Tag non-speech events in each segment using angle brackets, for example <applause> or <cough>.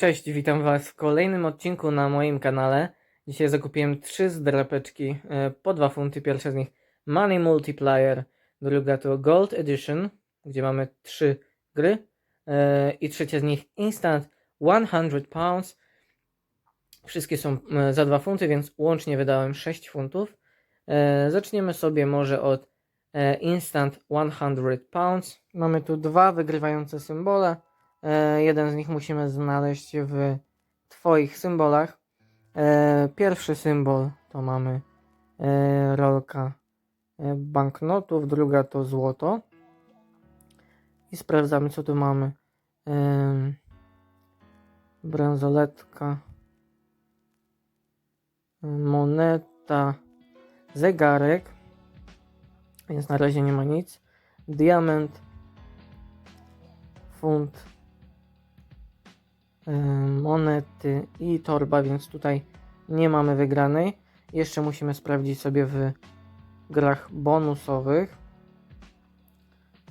Cześć, witam Was w kolejnym odcinku na moim kanale. Dzisiaj zakupiłem trzy zdrapeczki e, po 2 funty. Pierwsza z nich Money Multiplier, druga to Gold Edition, gdzie mamy trzy gry e, i trzecia z nich Instant 100 Pounds. Wszystkie są e, za 2 funty, więc łącznie wydałem 6 funtów. Zaczniemy sobie może od Instant 100 Pounds. Mamy tu dwa wygrywające symbole. E, jeden z nich musimy znaleźć w Twoich symbolach. E, pierwszy symbol to mamy e, rolka banknotów, druga to złoto. I sprawdzamy, co tu mamy. Bransoletka, moneta, zegarek. Więc na razie nie ma nic. Diament, funt, monety i torba, więc tutaj nie mamy wygranej. Jeszcze musimy sprawdzić sobie w grach bonusowych.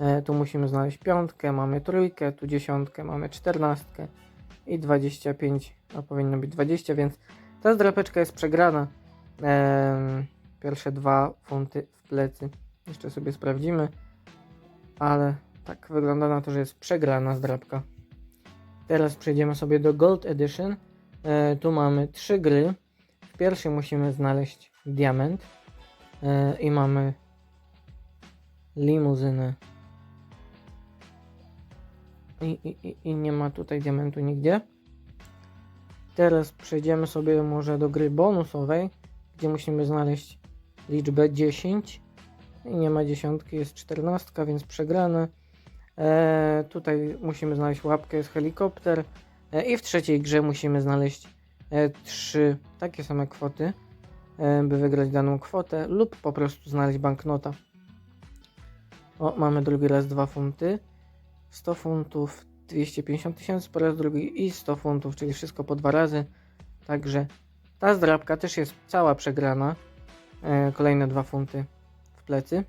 E, Tu musimy znaleźć piątkę, mamy trójkę, tu dziesiątkę, mamy czternastkę i 25, a powinno być 20, więc ta zdrapeczka jest przegrana. Em, Pierwsze dwa funty w plecy. Jeszcze sobie sprawdzimy, ale tak wygląda na to, że jest przegrana zdrapka. Teraz przejdziemy sobie do Gold Edition. E, tu mamy trzy gry. W pierwszej musimy znaleźć diament. E, I mamy limuzynę. I, i, i, nie ma tutaj diamentu nigdzie. Teraz przejdziemy sobie może do gry bonusowej, gdzie musimy znaleźć liczbę 10. I nie ma dziesiątki, jest czternastka, więc przegrane. E, tutaj musimy znaleźć łapkę, jest helikopter. E, I w trzeciej grze musimy znaleźć e, trzy takie same kwoty, e, by wygrać daną kwotę, lub po prostu znaleźć banknota. O, mamy drugi raz 2 funty. 100 funtów, 250 tysięcy po raz drugi i 100 funtów, czyli wszystko po dwa razy. Także ta zdrabka też jest cała przegrana. E, kolejne 2 funty w plecy.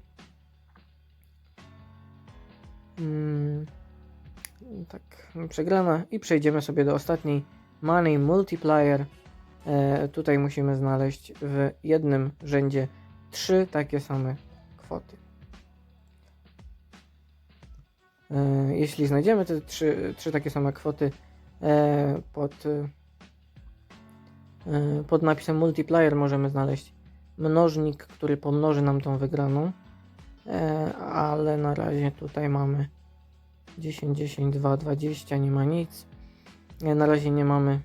Mm, tak, przegrana. I przejdziemy sobie do ostatniej. Money Multiplier. E, tutaj musimy znaleźć w jednym rzędzie trzy takie same kwoty. E, jeśli znajdziemy te trzy, trzy takie same kwoty e, pod, e, pod napisem Multiplier, możemy znaleźć mnożnik, który pomnoży nam tą wygraną. E, ale na razie tutaj mamy 10, 10, 2, 20, nie ma nic. E, na razie nie mamy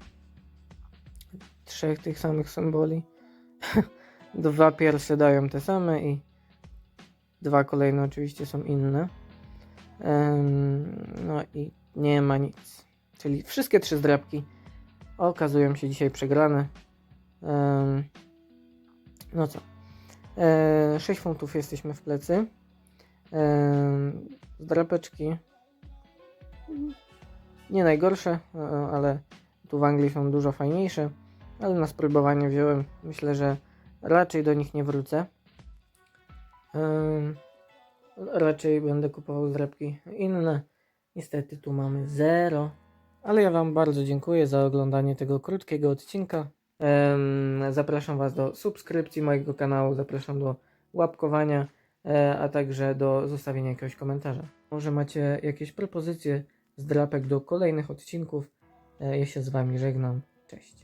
trzech tych samych symboli. <laughs> dwa pierwsze dają te same i dwa kolejne oczywiście są inne. No i nie ma nic. Czyli wszystkie trzy zdrabki okazują się dzisiaj przegrane. No co? E, 6 funtów jesteśmy w plecy. E, zdrapeczki nie najgorsze, e, ale tu w Anglii są dużo fajniejsze. Ale na spróbowanie wziąłem. Myślę, że raczej do nich nie wrócę. E, raczej będę kupował zdrapki inne. Niestety tu mamy 0. Ale ja Wam bardzo dziękuję za oglądanie tego krótkiego odcinka. Zapraszam Was do subskrypcji mojego kanału, zapraszam do łapkowania, e, a także do zostawienia jakiegoś komentarza. Może macie jakieś propozycje zdrapek do kolejnych odcinków. E, Ja się z Wami żegnam. Cześć.